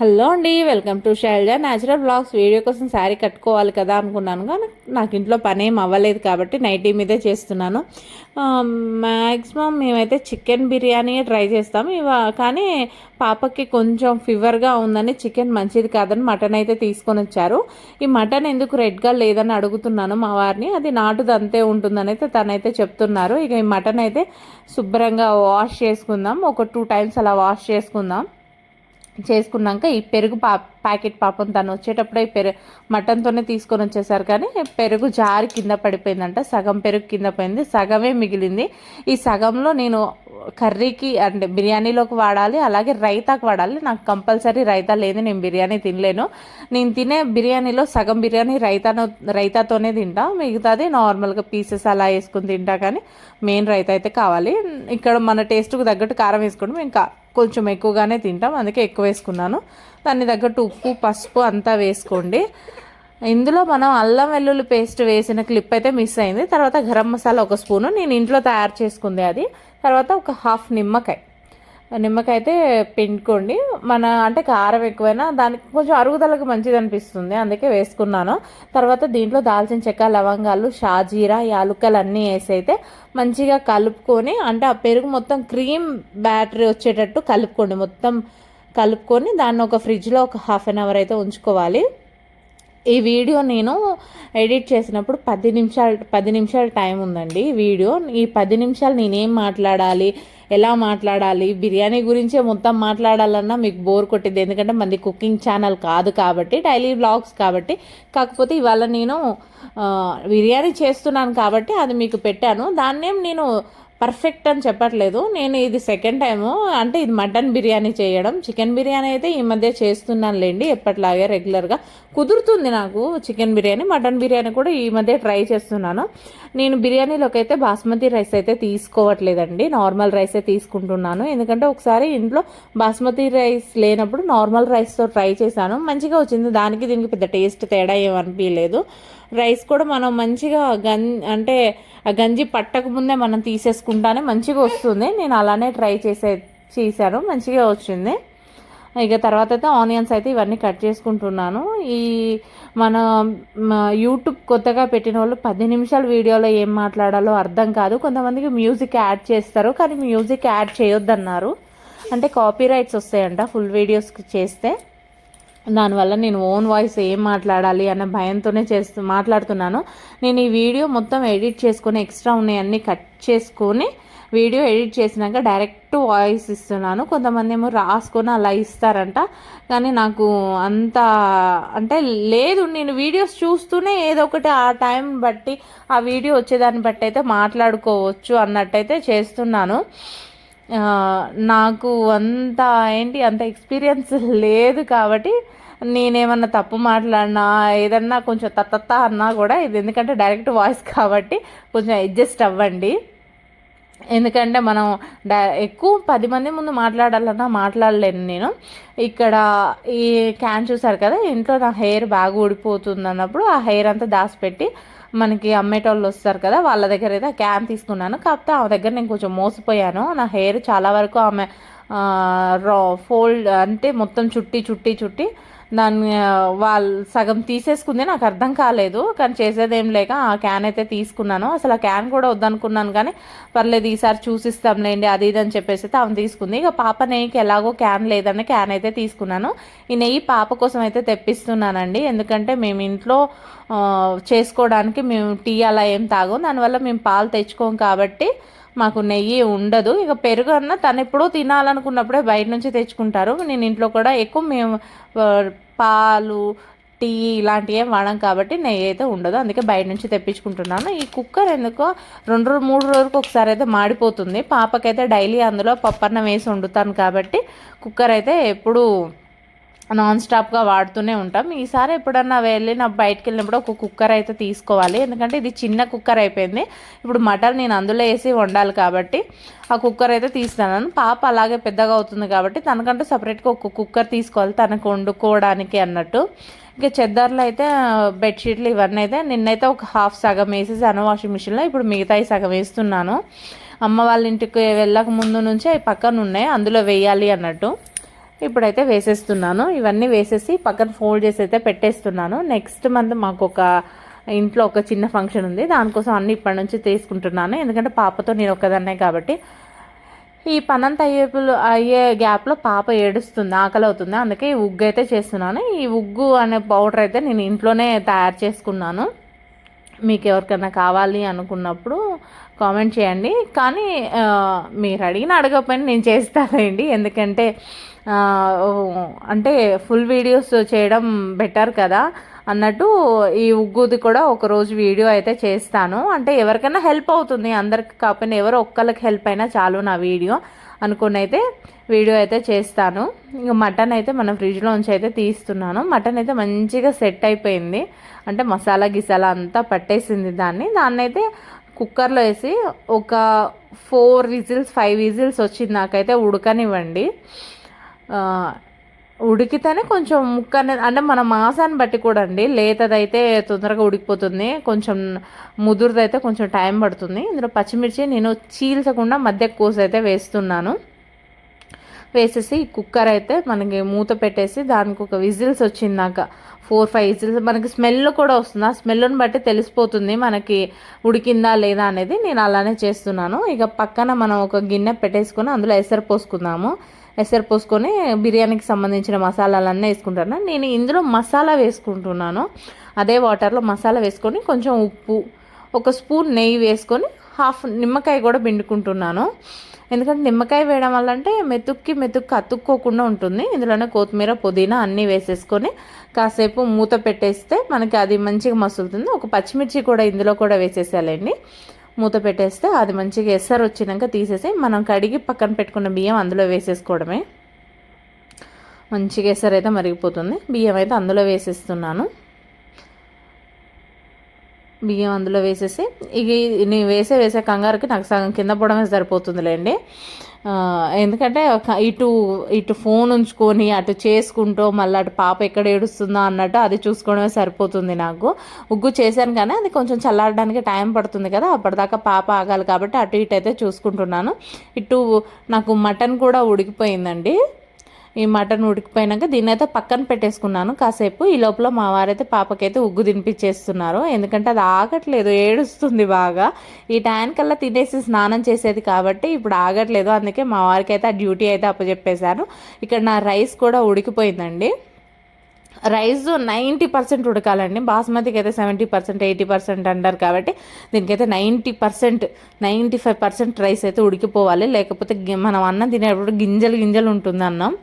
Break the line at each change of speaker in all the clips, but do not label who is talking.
Hello అండి welcome to Sailaja. Natural vlogs video కోసం శారీ కట్టుకోవాలి కదా అనుకున్నాను కానీ నాకు ఇంట్లో పని ఏం అవ్వలేదు కాబట్టి నైటీ మీదే చేస్తున్నాను. మ్యాక్సిమం మేమైతే చికెన్ బిర్యానీ ట్రై చేస్తాం. ఇవ కానీ పాపకి కొంచెం ఫీవర్గా ఉందని చికెన్ మంచిది కాదని మటన్ అయితే తీసుకొని వచ్చారు. ఈ మటన్ ఎందుకు రెడ్గా లేదని అడుగుతున్నాను మా వారిని. అది నాటుది అంతే ఉంటుందని అయితే తనైతే చెప్తున్నారు. ఇక ఈ మటన్ అయితే శుభ్రంగా వాష్ చేసుకుందాం. ఒక టూ టైమ్స్ అలా వాష్ చేసుకుందాం. చేసుకున్నాక ఈ పెరుగు పా ప్యాకెట్ పాపం తను వచ్చేటప్పుడే పెరుగు మటన్తోనే తీసుకొని వచ్చేసారు. కానీ పెరుగు జారి కింద పడిపోయిందంట సగం పెరుగు కింద పోయింది సగమే మిగిలింది. ఈ సగంలో నేను కర్రీకి అంటే బిర్యానీలోకి వాడాలి అలాగే రైతాకు వాడాలి. నాకు కంపల్సరీ రైతా లేదు నేను బిర్యానీ తినలేను. నేను తినే బిర్యానీలో సగం బిర్యానీ రైతాను రైతాతోనే తింటా. మిగతాది నార్మల్గా పీసెస్ అలా వేసుకుని తింటా కానీ మెయిన్ రైతా అయితే కావాలి. ఇక్కడ మన టేస్ట్కి తగ్గట్టు కారం వేసుకోవడం ఇంకా కొంచెం ఎక్కువగానే తింటాం. అందుకే ఎక్కువ వేసుకున్నాను. దాన్ని తగ్గట్టు ఉప్పు పసుపు అంతా వేసుకోండి. ఇందులో మనం అల్లం వెల్లుల్లి పేస్ట్ వేసిన క్లిప్ అయితే మిస్ అయింది. తర్వాత గరం మసాలా ఒక స్పూను. నేను ఇంట్లో తయారు చేసుకుంది అది. తర్వాత ఒక హాఫ్ నిమ్మకాయ. నిమ్మకాయ అయితే పిండుకోండి. మన అంటే కారం ఎక్కువైనా దానికి కొంచెం అరుగుదలకు మంచిది అనిపిస్తుంది. అందుకే వేసుకున్నాను. తర్వాత దీంట్లో దాల్చిన చెక్క లవంగాలు షాజీరా యాలుక్కలు అన్నీ వేసి అయితే మంచిగా కలుపుకొని అంటే ఆ పెరుగు మొత్తం క్రీమ్ బ్యాటరీ వచ్చేటట్టు కలుపుకోండి. మొత్తం కలుపుకొని దాన్ని ఒక ఫ్రిడ్జ్లో ఒక హాఫ్ అన్ అవర్ అయితే ఉంచుకోవాలి. ఈ వీడియో నేను ఎడిట్ చేసినప్పుడు పది నిమిషాలు పది నిమిషాల టైం ఉందండి వీడియో. ఈ పది నిమిషాలు నేనేం మాట్లాడాలి ఎలా మాట్లాడాలి బిర్యానీ గురించే మొత్తం మాట్లాడాలన్నా మీకు బోర్ కొట్టింది ఎందుకంటే మంది కుకింగ్ ఛానల్ కాదు కాబట్టి డైలీ బ్లాగ్స్ కాబట్టి. కాకపోతే ఇవాళ నేను బిర్యానీ చేస్తున్నాను కాబట్టి అది మీకు పెట్టాను. దాన్నేం నేను పర్ఫెక్ట్ అని చెప్పట్లేదు. నేను ఇది సెకండ్ టైము అంటే ఇది మటన్ బిర్యానీ చేయడం. చికెన్ బిర్యానీ అయితే ఈ మధ్య చేస్తున్నాను లేండి ఎప్పటిలాగే రెగ్యులర్గా కుదురుతుంది నాకు చికెన్ బిర్యానీ మటన్ బిర్యానీ కూడా ఈ మధ్య ట్రై చేస్తున్నాను. నేను బిర్యానీలోకి అయితే బాస్మతి రైస్ అయితే తీసుకోవట్లేదండి. నార్మల్ రైసే తీసుకుంటున్నాను. ఎందుకంటే ఒకసారి ఇంట్లో బాస్మతి రైస్ లేనప్పుడు నార్మల్ రైస్తో ట్రై చేశాను. మంచిగా వచ్చింది. దానికి దీనికి పెద్ద టేస్ట్ తేడా ఏమనిపించలేదు రైస్ కూడా మనం మంచిగా గం అంటే ఆ గంజి పట్టక ముందే మనం తీసేసుకుంటానే మంచిగా వస్తుంది. నేను అలానే ట్రై చేసే చేశాను మంచిగా వచ్చింది. ఇక తర్వాత అయితే ఆనియన్స్ అయితే ఇవన్నీ కట్ చేసుకుంటున్నాను. ఈ మన యూట్యూబ్ కొత్తగా పెట్టిన వాళ్ళు పది నిమిషాల వీడియోలో ఏం మాట్లాడాలో అర్థం కాదు. కొంతమందికి మ్యూజిక్ యాడ్ చేస్తారు కానీ మ్యూజిక్ యాడ్ చేయొద్దన్నారు. అంటే కాపీ రైట్స్ వస్తాయంట ఫుల్ వీడియోస్కి చేస్తే. దానివల్ల నేను ఓన్ వాయిస్ ఏం మాట్లాడాలి అన్న భయంతోనే చేస్తూ మాట్లాడుతున్నాను. నేను ఈ వీడియో మొత్తం ఎడిట్ చేసుకొని ఎక్స్ట్రా ఉన్నాయన్నీ కట్ చేసుకొని వీడియో ఎడిట్ చేసినాక డైరెక్ట్ వాయిస్ ఇస్తున్నాను. కొంతమంది ఏమో రాసుకొని అలా ఇస్తారంట. కానీ నాకు అంత అంటే లేదు. నేను వీడియోస్ చూస్తూనే ఏదో ఒకటి ఆ టైం బట్టి ఆ వీడియో వచ్చేదాన్ని బట్టి అయితే మాట్లాడుకోవచ్చు అన్నట్టయితే చేస్తున్నాను. నాకు అంత ఏంటి అంత ఎక్స్పీరియన్స్ లేదు కాబట్టి నేనేమన్నా తప్పు మాట్లాడినా ఏదన్నా కొంచెం తత్తత్త అన్నా కూడా ఇది ఎందుకంటే డైరెక్ట్ వాయిస్ కాబట్టి కొంచెం అడ్జస్ట్ అవ్వండి. ఎందుకంటే మనం డా ఎక్కువ పది మంది ముందు మాట్లాడాలన్నా మాట్లాడలేను నేను. ఇక్కడ ఈ క్యాన్ చూసారు కదా ఇంట్లో నా హెయిర్ బాగా ఊడిపోతుంది అన్నప్పుడు ఆ హెయిర్ అంతా దాచిపెట్టి మనకి అమ్మేటోళ్ళు వస్తారు కదా వాళ్ళ దగ్గర అయితే క్యాన్ తీసుకున్నాను. కాకపోతే ఆ దగ్గర నేను కొంచెం మోసపోయాను. నా హెయిర్ చాలా వరకు ఆమె రా ఫోల్డ్ అంటే మొత్తం చుట్టి చుట్టి చుట్టి దాన్ని వాళ్ళు సగం తీసేసుకుంది నాకు అర్థం కాలేదు కానీ చేసేదేం లేక ఆ క్యాన్ అయితే తీసుకున్నాను. అసలు ఆ క్యాన్ కూడా వద్దనుకున్నాను కానీ పర్లేదు ఈసారి చూసిస్తాంలేండి అది ఇది అని చెప్పేసి అయితే ఆమె తీసుకుంది. ఇక పాప నెయ్యికి ఎలాగో క్యాన్ లేదని క్యాన్ అయితే తీసుకున్నాను. ఈ నెయ్యి పాప కోసం అయితే తెప్పిస్తున్నానండి. ఎందుకంటే మేము ఇంట్లో చేసుకోవడానికి మేము టీ అలా ఏం తాగం. దానివల్ల మేము పాలు తెచ్చుకోం కాబట్టి మాకు నెయ్యి ఉండదు. ఇక పెరుగు అన్న తను ఎప్పుడూ తినాలనుకున్నప్పుడే బయట నుంచి తెచ్చుకుంటారు. నేను ఇంట్లో కూడా ఎక్కువ మేము పాలు టీ ఇలాంటివి ఏం వాడం కాబట్టి నెయ్యి అయితే ఉండదు. అందుకే బయట నుంచి తెప్పించుకుంటున్నాను. ఈ కుక్కర్ ఎందుకో రెండు రోజు మూడు రోజులకు ఒకసారి అయితే మాడిపోతుంది. పాపకైతే డైలీ అందులో పప్పన్నం వేసి వండుతాను కాబట్టి కుక్కర్ అయితే ఎప్పుడూ నాన్ స్టాప్గా వాడుతూనే ఉంటాం. ఈసారి ఎప్పుడన్నా వెళ్ళి నా బయటకు వెళ్ళినప్పుడు ఒక కుక్కర్ అయితే తీసుకోవాలి. ఎందుకంటే ఇది చిన్న కుక్కర్ అయిపోయింది. ఇప్పుడు మటన్ నేను అందులో వేసి వండాలి కాబట్టి ఆ కుక్కర్ అయితే తీస్తాను పాప అలాగే పెద్దగా అవుతుంది కాబట్టి తనకంటూ సపరేట్గా ఒక కుక్కర్ తీసుకోవాలి. తనకు వండుకోవడానికి అన్నట్టు. ఇంకా చెద్దర్లు అయితే బెడ్షీట్లు ఇవన్నీ అయితే నిన్నైతే ఒక హాఫ్ సగం వేసేసాను వాషింగ్ మిషన్లో ఇప్పుడు మిగతాయి సగం వేస్తున్నాను. అమ్మ వాళ్ళ ఇంటికి వెళ్ళక ముందు నుంచే పక్కన ఉన్నాయి అందులో వేయాలి అన్నట్టు. ఇప్పుడైతే వేసేస్తున్నాను. ఇవన్నీ వేసేసి పక్కన ఫోల్డ్ చేసి అయితే పెట్టేస్తున్నాను. నెక్స్ట్ మంత్ మాకు ఒక ఇంట్లో ఒక చిన్న ఫంక్షన్ ఉంది. దానికోసం అన్ని ఇప్పటి నుంచి తీసుకుంటున్నాను. ఎందుకంటే పాపతో నేను ఒక్కదాన్నే కాబట్టి. ఈ పనంత అయ్యేపులు అయ్యే గ్యాప్లో పాప ఏడుస్తుంది ఆకలి అవుతుంది అందుకే ఈ ఉగ్గు అయితే చేస్తున్నాను. ఈ ఉగ్గు అనే పౌడర్ అయితే నేను ఇంట్లోనే తయారు చేసుకున్నాను. మీకు ఎవరికైనా కావాలి అనుకున్నప్పుడు కామెంట్ చేయండి. కానీ మీరు అడిగిన అడగకపోయినా నేను చేస్తానండి ఎందుకంటే అంటే ఫుల్ వీడియోస్ చేయడం బెటర్ కదా. అన్నట్టు ఈ ఉగ్గుది కూడా ఒక రోజు వీడియో అయితే చేస్తాను. అంటే ఎవరికైనా హెల్ప్ అవుతుంది. అందరికి కాకపోయినా ఎవరో ఒక్కరికి హెల్ప్ అయినా చాలు నా వీడియో అనుకుని అయితే వీడియో అయితే చేస్తాను. ఇంక మటన్ అయితే మన ఫ్రిడ్జ్లోంచి అయితే తీస్తున్నాను. మటన్ అయితే మంచిగా సెట్ అయిపోయింది. అంటే మసాలా గిసాలా అంతా పట్టేసింది దాన్ని. దాన్ని అయితే కుక్కర్లో వేసి ఒక ఫోర్ విజిల్స్ ఫైవ్ విజిల్స్ వచ్చింది నాకైతే ఉడకనివ్వండి. ఉడికితేనే కొంచెం ముక్క అనేది అంటే మన మాసాన్ని బట్టి కూడా అండి. లేతదైతే తొందరగా ఉడికిపోతుంది. కొంచెం ముదురుదైతే కొంచెం టైం పడుతుంది. ఇందులో పచ్చిమిర్చి నేను చీల్చకుండా మధ్య కోసి అయితే వేస్తున్నాను. వేసేసి కుక్కర్ అయితే మనకి మూత పెట్టేసి దానికి ఒక విజిల్స్ వచ్చిందాక. Four five whistles. మనకి స్మెల్ కూడా వస్తుంది. ఆ స్మెల్ని బట్టి తెలిసిపోతుంది మనకి ఉడికిందా లేదా అనేది నేను అలానే చేస్తున్నాను. ఇక పక్కన మనం ఒక గిన్నె పెట్టేసుకొని అందులో ఎసరు పోసుకుందాము. ఎసరు పోసుకొని బిర్యానీకి సంబంధించిన మసాలాలన్నీ వేసుకుంటాను. నేను ఇందులో మసాలా వేసుకుంటున్నాను. అదే వాటర్లో మసాలా వేసుకొని కొంచెం ఉప్పు ఒక స్పూన్ నెయ్యి వేసుకొని హాఫ్ నిమ్మకాయ కూడా పిండుకుంటున్నాను. ఎందుకంటే నిమ్మకాయ వేయడం వల్ల అంటే మెతుక్కి మెతుక్కి అతుక్కోకుండా ఉంటుంది. ఇందులోనే కొత్తిమీర పుదీనా అన్నీ వేసేసుకొని కాసేపు మూత పెట్టేస్తే మనకి అది మంచిగా మసులుతుంది. ఒక పచ్చిమిర్చి కూడా ఇందులో కూడా వేసేసేయాలండి. మూత పెట్టేస్తే అది మంచిగా ఎసరు వచ్చినాక తీసేసి మనం కడిగి పక్కన పెట్టుకున్న బియ్యం అందులో వేసేసుకోవడమే. మంచిగా ఎసరు అయితే మరిగిపోతుంది. బియ్యం అయితే అందులో వేసేస్తున్నాను. బియ్యం అందులో వేసేసి ఇక నేను వేసే వేసే కంగారుకి నాకు సగం కింద పడమే సరిపోతుందిలేండి. ఎందుకంటే ఇటు ఇటు ఫోన్ ఉంచుకొని అటు చేసుకుంటూ మళ్ళీ అటు పాప ఎక్కడ ఏడుస్తుందో అన్నట్టు అది చూసుకోవడమే సరిపోతుంది నాకు. ఉగ్గు చేశాను కానీ అది కొంచెం చల్లారడానికి టైం పడుతుంది కదా అప్పటిదాకా పాప ఆగాలి కాబట్టి అటు ఇటు అయితే చూసుకుంటున్నాను. ఇటు నాకు మటన్ కూడా ఉడికిపోయిందండి. ఈ మటన్ ఉడికిపోయినాక దీన్ని అయితే పక్కన పెట్టేసుకున్నాను. కాసేపు ఈ లోపల మా వారైతే పాపకైతే ఉగ్గు తినిపించేస్తున్నారు. ఎందుకంటే అది ఆగట్లేదు ఏడుస్తుంది బాగా. ఈ టైంకల్లా తినేసి స్నానం చేసేది కాబట్టి ఇప్పుడు ఆగట్లేదు. అందుకే మా వారికి అయితే ఆ డ్యూటీ అయితే అప్పచెప్పేశాను. ఇక్కడ నా రైస్ కూడా ఉడికిపోయిందండి. రైస్ నైంటీ పర్సెంట్ ఉడకాలండి. బాస్మతికి అయితే సెవెంటీ పర్సెంట్ ఎయిటీ పర్సెంట్ అంటారు కాబట్టి దీనికైతే ninety percent ninety five percent rice అయితే ఉడికిపోవాలి. లేకపోతే మనం అన్నం తినేటప్పుడు గింజలు గింజలు ఉంటుంది అన్నం.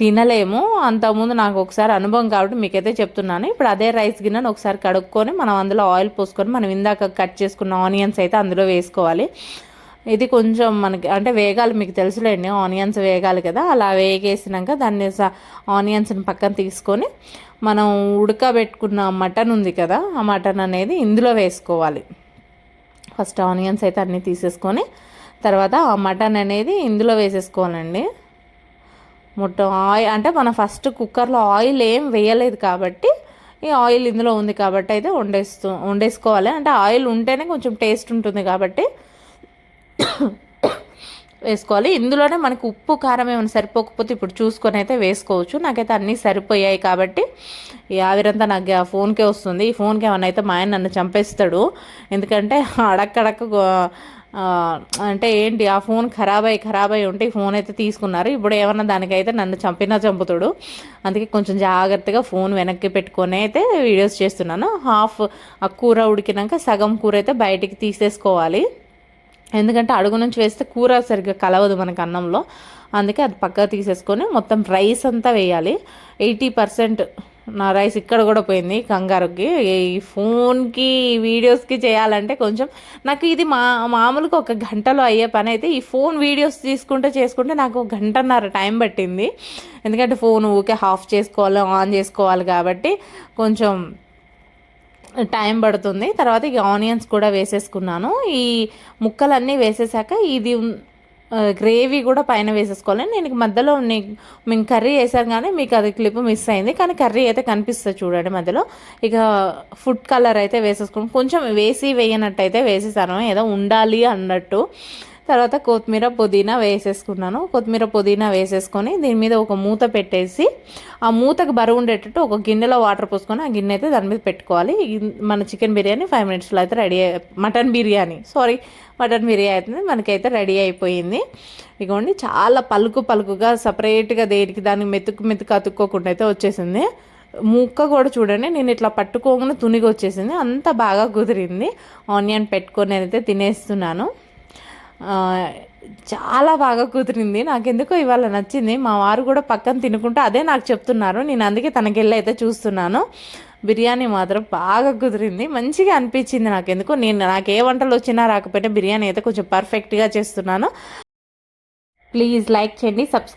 తినలేము. అంతకుముందు నాకు ఒకసారి అనుభవం కాబట్టి మీకైతే చెప్తున్నాను. ఇప్పుడు అదే రైస్ గిన్నెను ఒకసారి కడుక్కొని మనం అందులో ఆయిల్ పోసుకొని మనం ఇందాక కట్ చేసుకున్న ఆనియన్స్ అయితే అందులో వేసుకోవాలి. ఇది కొంచెం మనకి అంటే వేగాలి మీకు తెలుసులేండి ఆనియన్స్ వేగాలి కదా అలా వేగేసినాక దాన్ని స- ఆనియన్స్ని పక్కన తీసుకొని మనం ఉడకబెట్టుకున్న మటన్ ఉంది కదా ఆ మటన్ అనేది ఇందులో వేసుకోవాలి. ఫస్ట్ ఆనియన్స్ అయితే అన్నీ తీసేసుకొని తర్వాత ఆ మటన్ అనేది ఇందులో వేసేసుకోవాలండి. మొత్తం ఆయిల్ అంటే మనం ఫస్ట్ కుక్కర్లో ఆయిల్ ఏం వేయలేదు కాబట్టి ఈ ఆయిల్ ఇందులో ఉంది కాబట్టి అయితే వండేస్తూ వండేసుకోవాలి. అంటే ఆయిల్ ఉంటేనే కొంచెం టేస్ట్ ఉంటుంది కాబట్టి వేసుకోవాలి. ఇందులోనే మనకు ఉప్పు కారం ఏమైనా సరిపోకపోతే ఇప్పుడు చూసుకొని అయితే వేసుకోవచ్చు. నాకైతే అన్నీ సరిపోయాయి కాబట్టి ఈ ఆవిరంతా నాకు ఆ ఫోన్కే వస్తుంది. ఈ ఫోన్కి ఏమైనా అయితే మా ఆయన నన్ను చంపేస్తాడు. ఎందుకంటే అడక్కడక్క అంటే ఏంటి ఆ ఫోన్ ఖరాబ్ అయ్యి ఖరాబ్ అయ్యి ఉంటే ఈ ఫోన్ అయితే తీసుకున్నారు. ఇప్పుడు ఏమన్నా దానికైతే నన్ను చంపినా చంపుతాడు. అందుకే కొంచెం జాగ్రత్తగా ఫోన్ వెనక్కి పెట్టుకొని అయితే వీడియోస్ చేస్తున్నాను. హాఫ్ ఆ కూర ఉడికినాక సగం కూర అయితే బయటికి తీసేసుకోవాలి. ఎందుకంటే అడుగు నుంచి వేస్తే కూర సరిగ్గా కలవదు మనకు అన్నంలో. అందుకే అది పక్కకు తీసేసుకొని మొత్తం రైస్ అంతా వేయాలి. ఎయిటీ పర్సెంట్ నా రైస్ ఇక్కడ కూడా పోయింది కంగారుకి. ఈ ఫోన్కి వీడియోస్కి చేయాలంటే కొంచెం నాకు ఇది మా మామూలుగా ఒక గంటలో అయ్యే పని అయితే ఈ ఫోన్ వీడియోస్ తీసుకుంటే చేసుకుంటే నాకు ఒక గంటన్నర టైం పట్టింది. ఎందుకంటే ఫోన్ ఊకే ఆఫ్ చేసుకోవాలి ఆన్ చేసుకోవాలి కాబట్టి కొంచెం టైం పడుతుంది. తర్వాత ఇక ఆనియన్స్ కూడా వేసేసుకున్నాను. ఈ ముక్కలన్నీ వేసేసాక ఇది గ్రేవీ కూడా పైన వేసేసుకోవాలి. నేను మధ్యలో నీ- మేము కర్రీ వేసాను కానీ మీకు అది క్లిప్ మిస్ అయింది. కానీ కర్రీ అయితే కనిపిస్తుంది చూడండి మధ్యలో. ఇక ఫుడ్ కలర్ అయితే వేసేసుకున్నాం. కొంచెం వేసి వేయనట్టు అయితే వేసేసాను. ఏదో ఉండాలి అన్నట్టు. తర్వాత కొత్తిమీర పుదీనా వేసేసుకున్నాను. కొత్తిమీర పుదీనా వేసేసుకొని దీని మీద ఒక మూత పెట్టేసి ఆ మూతకు బరువు ఉండేటట్టు ఒక గిన్నెలో వాటర్ పోసుకొని ఆ గిన్నె అయితే దాని మీద పెట్టుకోవాలి. మన చికెన్ బిర్యానీ ఫైవ్ మినిట్స్లో అయితే ready mutton biryani. Sorry mutton biryani అయితే మనకైతే రెడీ అయిపోయింది. ఇగోండి చాలా పలుకు పలుకుగా సపరేట్గా దేనికి దానికి మెతుకు మెతుకు అతుక్కోకుండా అయితే వచ్చేసింది. ముక్క కూడా చూడండి నేను ఇట్లా పట్టుకోకుండా తునిగి వచ్చేసింది. అంత బాగా కుదిరింది. ఆనియన్ పెట్టుకొని అయితే తినేస్తున్నాను. చాలా బాగా కుదిరింది. నాకెందుకో ఇవాళ నచ్చింది. మా వారు కూడా పక్కన తినుకుంటే అదే నాకు చెప్తున్నారు. నేను అందుకే తనకెళ్ళి అయితే చూస్తున్నాను. బిర్యానీ మాత్రం బాగా కుదిరింది. మంచిగా అనిపించింది నాకెందుకో. నేను నాకు ఏ వంటలు వచ్చినా రాకపోయినా బిర్యానీ అయితే కొంచెం పర్ఫెక్ట్గా చేస్తున్నాను. ప్లీజ్ లైక్ చేయండి సబ్స్క్రైబ్